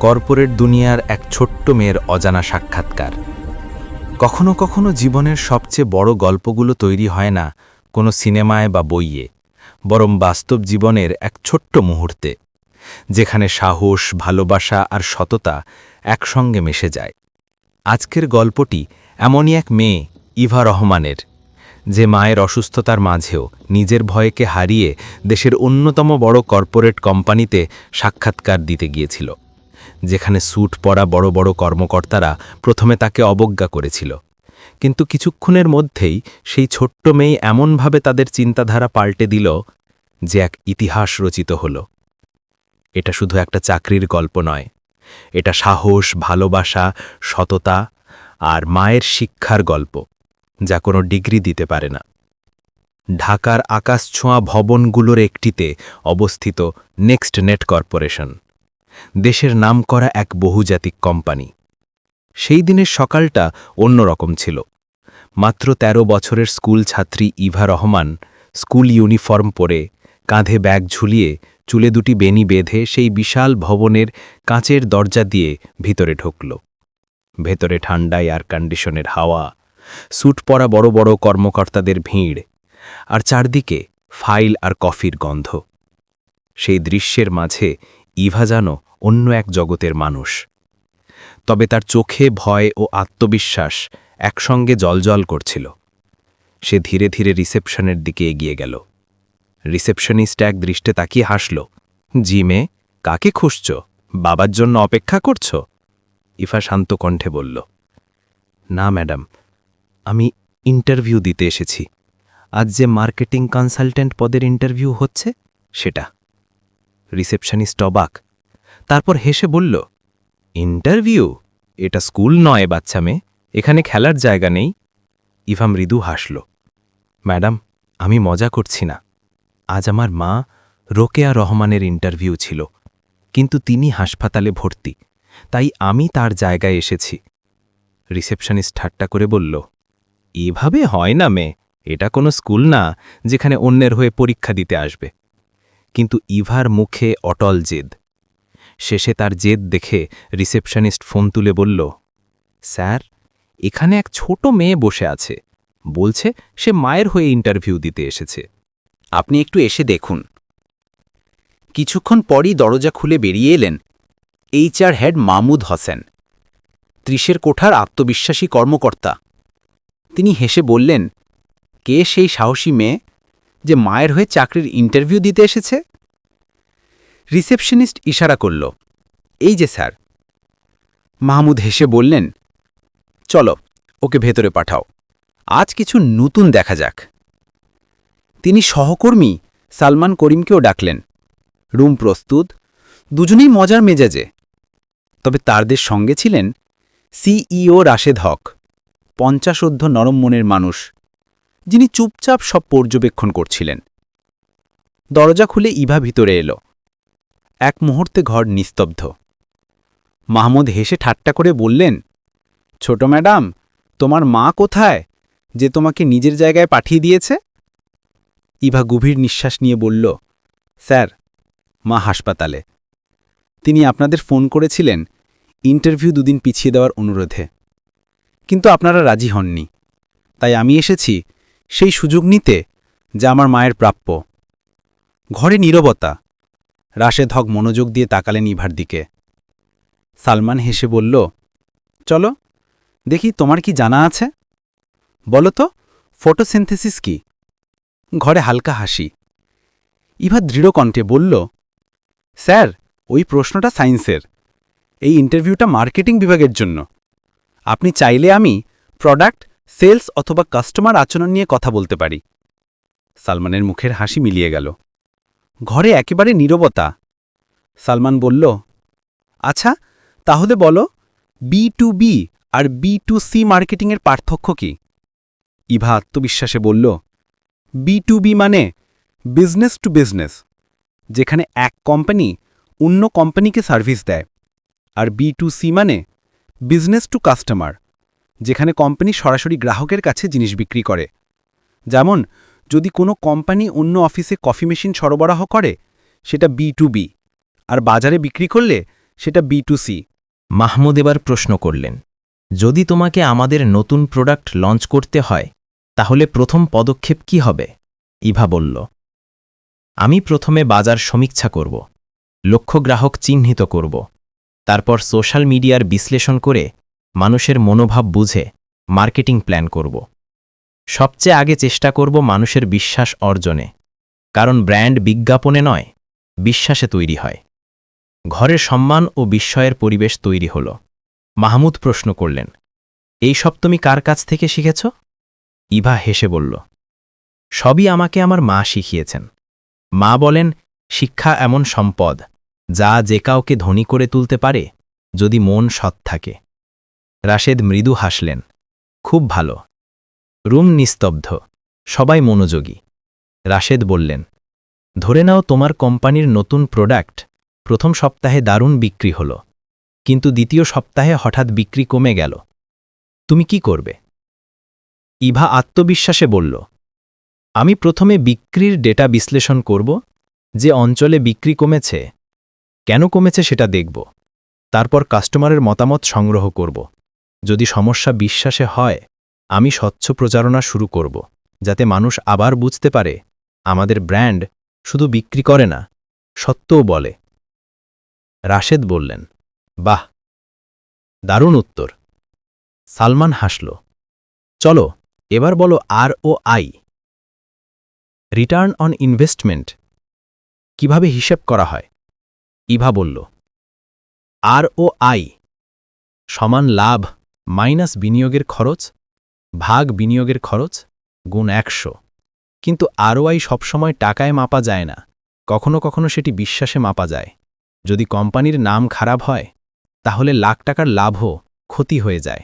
Corporate দুনিয়ার এক ছোট্ট মেয়ের অজানা সাক্ষাৎকার। কখনো কখনো জীবনের সবচেয়ে বড় গল্পগুলো তৈরি হয় না কোনো সিনেমায় বা বইয়ে, বরং বাস্তব জীবনের এক ছোট্ট মুহূর্তে, যেখানে সাহস, ভালোবাসা আর সততা একসঙ্গে মিশে যায়। আজকের গল্পটি এমনই এক মেয়ে, ইভা রহমানের, যে মায়ের অসুস্থতার মাঝেও নিজের ভয়কে হারিয়ে দেশের অন্যতম বড় কর্পোরেট কোম্পানিতে সাক্ষাৎকার দিতে গিয়েছিল। যেখানে স্যুট পরা বড় বড় কর্মকর্তারা প্রথমে তাকে অবজ্ঞা করেছিল। কিন্তু কিছুক্ষণের মধ্যেই সেই ছোট্ট মেয়ে এমনভাবে তাদের চিন্তাধারা পাল্টে দিল যে এক ইতিহাস রচিত হল। এটা শুধু একটা চাকরির গল্প নয়। এটা সাহস, ভালোবাসা, সততা আর মায়ের শিক্ষার গল্প, যা কোনো ডিগ্রি দিতে পারে না। ঢাকার আকাশছোঁয়া ভবনগুলোর একটিতে অবস্থিত নেক্সট নেট কর্পোরেশন। দেশের নামকরা এক বহুজাতিক কোম্পানি। সেই দিনের সকালটা অন্যরকম ছিল। মাত্র ১৩ বছরের স্কুল ছাত্রী ইভা রহমান স্কুল ইউনিফর্ম পরে কাঁধে ব্যাগ ঝুলিয়ে চুলে দুটি বেনি বেঁধে সেই বিশাল ভবনের কাঁচের দরজা দিয়ে ভিতরে ঢুকল। ভেতরে ঠান্ডা এয়ার কন্ডিশনের হাওয়া, স্যুট পরা বড় বড় কর্মকর্তাদের ভিড়, আর চারদিকে ফাইল আর কফির গন্ধ। সেই দৃশ্যের মাঝে ইভা যেন অন্য এক জগতের মানুষ। তবে তার চোখে ভয় ও আত্মবিশ্বাস একসঙ্গে জলজল করছিল। সে ধীরে ধীরে রিসেপশনের দিকে এগিয়ে গেল। রিসেপশনিস্ট এক দৃষ্টে তাকিয়ে হাসল জিমে কাকে খুঁজছ? বাবার জন্য অপেক্ষা করছ? ইফা শান্ত কণ্ঠে বলল, না, ম্যাডাম, আমি ইন্টারভিউ দিতে এসেছি। আজ যে মার্কেটিং কনসালটেন্ট পদের ইন্টারভিউ হচ্ছে, সেটা। রিসেপশনিস্ট অবাক। তারপর হেসে বলল, ইন্টারভিউ? এটা স্কুল নয়, বাচ্চা মেয়ে। এখানে খেলার জায়গা নেই। ইভা মৃদু হাসল, ম্যাডাম, আমি মজা করছি না। আজ আমার মা রোকেয়া রহমানের ইন্টারভিউ ছিল, কিন্তু তিনি হাসপাতালে ভর্তি, তাই আমি তার জায়গায় এসেছি। রিসেপশনিস্ট ঠাট্টা করে বলল, এভাবে হয় না মেয়ে, এটা কোনো স্কুল না, যেখানে অন্যের হয়ে পরীক্ষা দিতে আসবে। কিন্তু ইভার মুখে অটল জেদ। শেষে তার জেদ দেখে রিসেপশনিস্ট ফোন তুলে বলল, স্যার, এখানে এক ছোট মেয়ে বসে আছে। বলছে সে মায়ের হয়ে ইন্টারভিউ দিতে এসেছে। আপনি একটু এসে দেখুন। কিছুক্ষণ পরই দরজা খুলে বেরিয়ে এলেন এইচআর হেড মাহমুদ হোসেন, ত্রিশের কোঠার আত্মবিশ্বাসী কর্মকর্তা। তিনি হেসে বললেন, কে সেই সাহসী মেয়ে? যে মায়ের হয়ে চাকরির ইন্টারভিউ দিতে এসেছে? রিসেপশনিস্ট ইশারা করল, এই যে স্যার। মাহমুদ হেসে বললেন, চলো, ওকে ভেতরে পাঠাও। আজ কিছু নতুন দেখা যাক। তিনি সহকর্মী সালমান করিমকেও ডাকলেন, রুম প্রস্তুত, দুজনেই মজার মেজাজে। তবে তারদের সঙ্গে ছিলেন সিইও রাশেদ হক পঞ্চাশোদ্ধ নরম মনের মানুষ। যিনি চুপচাপ সব পর্যবেক্ষণ করছিলেন। দরজা খুলে ইভা ভিতরে এলো। এক মুহূর্তে ঘর নিস্তব্ধ। মাহমুদ হেসে ঠাট্টা করে বললেন, ছোট ম্যাডাম, তোমার মা কোথায়? যে তোমাকে নিজের জায়গায় পাঠিয়ে দিয়েছে? ইভা গভীর নিঃশ্বাস নিয়ে বলল, স্যার, মা হাসপাতালে। তিনি আপনাদের ফোন করেছিলেন ইন্টারভিউ দুদিন পিছিয়ে দেওয়ার অনুরোধে। কিন্তু আপনারা রাজি হননি। তাই আমি এসেছি সেই সুযোগ নিতে যা আমার মায়ের প্রাপ্য। ঘরে নীরবতা। রাশেদ হক মনোযোগ দিয়ে তাকালেন ইভার দিকে। সালমান হেসে বলল, চলো, দেখি তোমার কি জানা আছে? বলো তো, ফটোসিনথেসিস কি? ঘরে হালকা হাসি। ইভা দৃঢ় কণ্ঠে বলল, স্যার, ওই প্রশ্নটা সায়েন্সের। এই ইন্টারভিউটা মার্কেটিং বিভাগের জন্য। আপনি চাইলে আমি প্রোডাক্ট সেলস অথবা কাস্টমার আচরণ নিয়ে কথা বলতে পারি। সালমানের মুখের হাসি মিলিয়ে গেল। ঘরে একেবারে নীরবতা। সালমান বলল আচ্ছা তাহলে বলো, বি টু বি আর বি টু সি মার্কেটিংয়ের পার্থক্য কি? ইভা আত্মবিশ্বাসে বলল, বি টু বি মানে বিজনেস টু বিজনেস, যেখানে এক কোম্পানি অন্য কোম্পানিকে সার্ভিস দেয়, আর বি টু সি মানে বিজনেস টু কাস্টমার। যেখানে কোম্পানি সরাসরি গ্রাহকের কাছে জিনিস বিক্রি করে। যেমন, যদি কোনো কোম্পানি অন্য অফিসে কফি মেশিন সরবরাহ করে, সেটা বি টু বি, আর বাজারে বিক্রি করলে সেটা বি টু সি। মাহমুদ এবার প্রশ্ন করলেন, যদি তোমাকে আমাদের নতুন প্রোডাক্ট লঞ্চ করতে হয়, তাহলে প্রথম পদক্ষেপ কি হবে? ইভা বলল, আমি প্রথমে বাজার সমীক্ষা করব, লক্ষ্য গ্রাহক চিহ্নিত করব, তারপর সোশ্যাল মিডিয়ার বিশ্লেষণ করে মানুষের মনোভাব বুঝে মার্কেটিং প্ল্যান করব। সবচেয়ে আগে চেষ্টা করব মানুষের বিশ্বাস অর্জনে, কারণ ব্র্যান্ড বিজ্ঞাপনে নয়, বিশ্বাসে তৈরি হয়। ঘরের সম্মান ও বিস্ময়ের পরিবেশ তৈরি হল। মাহমুদ প্রশ্ন করলেন, এই সব তুমি কার কাছ থেকে শিখেছ? ইভা হেসে বলল, সবই আমাকে আমার মা শিখিয়েছেন। মা বলেন, শিক্ষা এমন সম্পদ যা যে কাউকে ধনী করে তুলতে পারে যদি মন সৎ থাকে। রাশেদ মৃদু হাসলেন। খুব ভালো। রুম নিস্তব্ধ। সবাই মনোযোগী। রাশেদ বললেন, ধরে নাও তোমার কোম্পানির নতুন প্রোডাক্ট প্রথম সপ্তাহে দারুণ বিক্রি হল, কিন্তু দ্বিতীয় সপ্তাহে হঠাৎ বিক্রি কমে গেল। তুমি কি করবে? ইভা আত্মবিশ্বাসে বলল, আমি প্রথমে বিক্রির ডেটা বিশ্লেষণ করব, যে অঞ্চলে বিক্রি কমেছে, কেন কমেছে সেটা দেখব, তারপর কাস্টমারের মতামত সংগ্রহ করব। যদি সমস্যা বিশ্বাসে হয়, আমি স্বচ্ছ প্রচারণা শুরু করব, যাতে মানুষ আবার বুঝতে পারে, আমাদের ব্র্যান্ড শুধু বিক্রি করে না, সত্যও বলে। রাশেদ বললেন, বাহ, দারুণ উত্তর। সালমান হাসল, চলো, এবার বলো R O I, return on investment, কীভাবে হিসেব করা হয়? ইভা বলল, আর ও আই, সমান লাভ মাইনাস বিনিয়োগের খরচ ভাগ বিনিয়োগের খরচ গুণ একশো। কিন্তু আরওআই সবসময় টাকায় মাপা যায় না। কখনো কখনো সেটি বিশ্বাসে মাপা যায়। যদি কোম্পানির নাম খারাপ হয়, তাহলে লাখ টাকার লাভও ক্ষতি হয়ে যায়।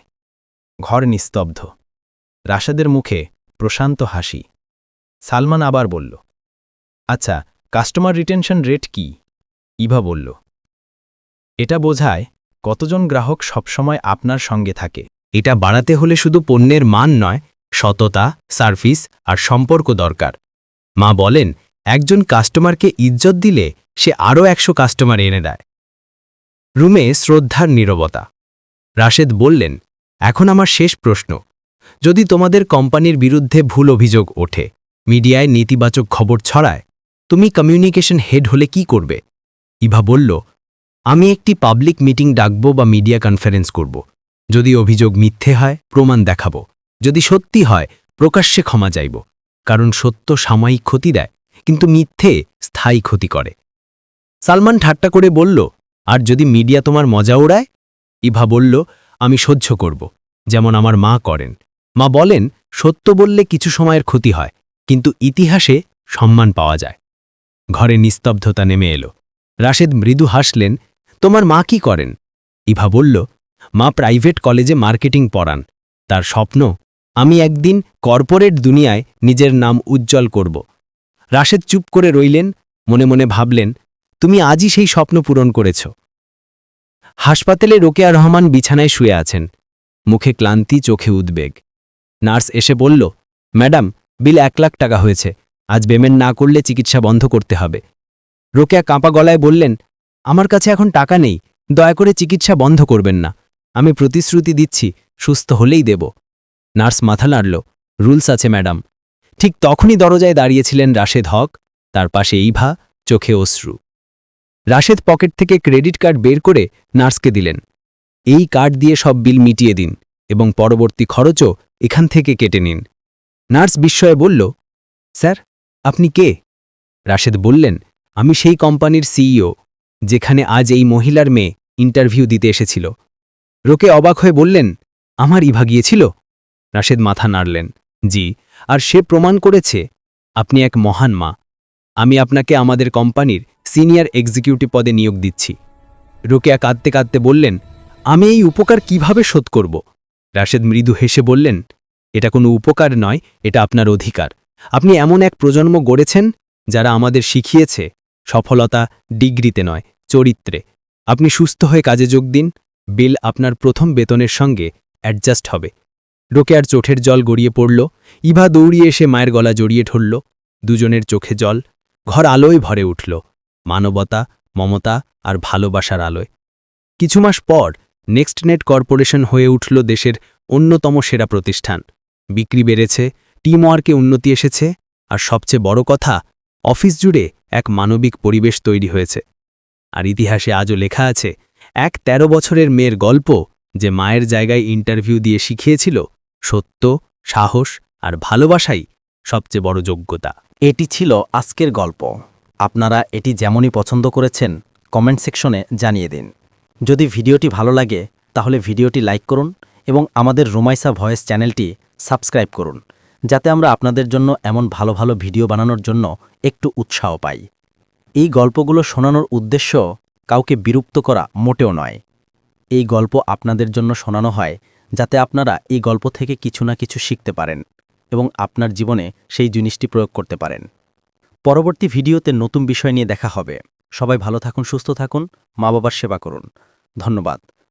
ঘর নিস্তব্ধ। রাশেদের মুখে প্রশান্ত হাসি। সালমান আবার বলল আচ্ছা কাস্টমার রিটেনশন রেট কি? ইভা বলল, এটা বোঝায় কতজন গ্রাহক সবসময় আপনার সঙ্গে থাকে? এটা বাড়াতে হলে শুধু পণ্যের মান নয়, সততা, সার্ভিস আর সম্পর্ক দরকার। মা বলেন, একজন কাস্টমারকে ইজ্জত দিলে সে আরও একশো কাস্টমার এনে দেয়। রুমে শ্রদ্ধার নীরবতা। রাশেদ বললেন, এখন আমার শেষ প্রশ্ন। যদি তোমাদের কোম্পানির বিরুদ্ধে ভুল অভিযোগ ওঠে, মিডিয়ায় নেতিবাচক খবর ছড়ায়, তুমি কমিউনিকেশন হেড হলে কি করবে? ইভা বলল আমি একটি পাবলিক মিটিং ডাকব বা মিডিয়া কনফারেন্স করব। যদি অভিযোগ মিথ্যে হয়, প্রমাণ দেখাব। যদি সত্যি হয়, প্রকাশ্যে ক্ষমা যাইব কারণ সত্য সাময়িক ক্ষতি দেয়, কিন্তু মিথ্যে স্থায়ী ক্ষতি করে। সালমান ঠাট্টা করে বলল, আর যদি মিডিয়া তোমার মজা ওড়ায় ইভা বলল, আমি সহ্য করব, যেমন আমার মা করেন। মা বলেন, সত্য বললে কিছু সময়ের ক্ষতি হয়, কিন্তু ইতিহাসে সম্মান পাওয়া যায়। ঘরে নিস্তব্ধতা নেমে এলো। রাশেদ মৃদু হাসলেন তোমার মা কি করেন? ইভা বলল, মা প্রাইভেট কলেজে মার্কেটিং পড়ান। তার স্বপ্ন, আমি একদিন কর্পোরেট দুনিয়ায় নিজের নাম উজ্জ্বল করব। রাশেদ চুপ করে রইলেন, মনে মনে ভাবলেন, তুমি আজই সেই স্বপ্ন পূরণ করেছ। হাসপাতালে রোকেয়া রহমান বিছানায় শুয়ে আছেন। মুখে ক্লান্তি, চোখে উদ্বেগ। নার্স এসে বলল, ম্যাডাম, বিল এক লাখ টাকা হয়েছে। আজ পেমেন্ট না করলে চিকিৎসা বন্ধ করতে হবে। রোকেয়া কাঁপা গলায় বললেন আমার কাছে এখন টাকা নেই, দয়া করে চিকিৎসা বন্ধ করবেন না। আমি প্রতিশ্রুতি দিচ্ছি, সুস্থ হলেই দেব। নার্স মাথা নাড়ল। রুলস আছে, ম্যাডাম। ঠিক তখনই দরজায় দাঁড়িয়েছিলেন রাশেদ হক, তার পাশে ইভা, চোখে অশ্রু। রাশেদ পকেট থেকে ক্রেডিট কার্ড বের করে নার্সকে দিলেন। এই কার্ড দিয়ে সব বিল মিটিয়ে দিন এবং পরবর্তী খরচও এখান থেকে কেটে নিন। নার্স বিস্ময়ে বলল, স্যার, আপনি কে? রাশেদ বললেন, আমি সেই কোম্পানির সিইও। যেখানে আজ এই মহিলার মেয়ে ইন্টারভিউ দিতে এসেছিল। রোকে অবাক হয়ে বললেন, আমার ইভা গিয়েছিল? রাশেদ মাথা নাড়লেন, জি, আর সে প্রমাণ করেছে, আপনি এক মহান মা। আমি আপনাকে আমাদের কোম্পানির সিনিয়র এক্সিকিউটিভ পদে নিয়োগ দিচ্ছি। রোকেয়া কাঁদতে কাঁদতে বললেন, আমি এই উপকার কীভাবে শোধ করব? রাশেদ মৃদু হেসে বললেন, এটা কোনো উপকার নয়, এটা আপনার অধিকার। আপনি এমন এক প্রজন্ম গড়েছেন, যারা আমাদের শিখিয়েছে সফলতা ডিগ্রিতে নয়, চরিত্রে। আপনি সুস্থ হয়ে কাজে যোগ দিন, বিল আপনার প্রথম বেতনের সঙ্গে অ্যাডজাস্ট হবে। রোকেয়ার চোখের জল গড়িয়ে পড়ল, ইভা দৌড়িয়ে এসে মায়ের গলা জড়িয়ে ঠরল দুজনের চোখে জল, ঘর আলোয় ভরে উঠল, মানবতা, মমতা আর ভালোবাসার আলোয়। কিছু মাস পর নেক্সটনেট কর্পোরেশন হয়ে উঠল দেশের অন্যতম সেরা প্রতিষ্ঠান। বিক্রি বেড়েছে, টিমওয়ার্কে উন্নতি এসেছে, আর সবচেয়ে বড় কথা, অফিস জুড়ে এক মানবিক পরিবেশ তৈরি হয়েছে। আর ইতিহাসে আজও লেখা আছে, এক ১৩ বছরের মেয়ের গল্প যে মায়ের জায়গায় ইন্টারভিউ দিয়ে শিখিয়েছিল, সত্য, সাহস আর ভালোবাসাই সবচেয়ে বড় যোগ্যতা। এটি ছিল আজকের গল্প। আপনারা এটি যেমনই পছন্দ করেছেন, কমেন্ট সেকশনে জানিয়ে দিন। যদি ভিডিওটি ভালো লাগে, তাহলে ভিডিওটি লাইক করুন এবং আমাদের রুমাইসা ভয়েস চ্যানেলটি সাবস্ক্রাইব করুন। যাতে আমরা আপনাদের জন্য এমন ভালো ভালো ভিডিও বানানোর জন্য একটু উৎসাহ পাই। এই গল্পগুলো শোনানোর উদ্দেশ্য কাউকে বিরক্ত করা মোটেও নয়। এই গল্প আপনাদের জন্য শোনানো হয় যাতে আপনারা এই গল্প থেকে কিছু না কিছু শিখতে পারেন এবং আপনার জীবনে সেই জিনিসটি প্রয়োগ করতে পারেন। পরবর্তী ভিডিওতে নতুন বিষয় নিয়ে দেখা হবে। সবাই ভালো থাকুন, সুস্থ থাকুন মা বাবার সেবা করুন। ধন্যবাদ।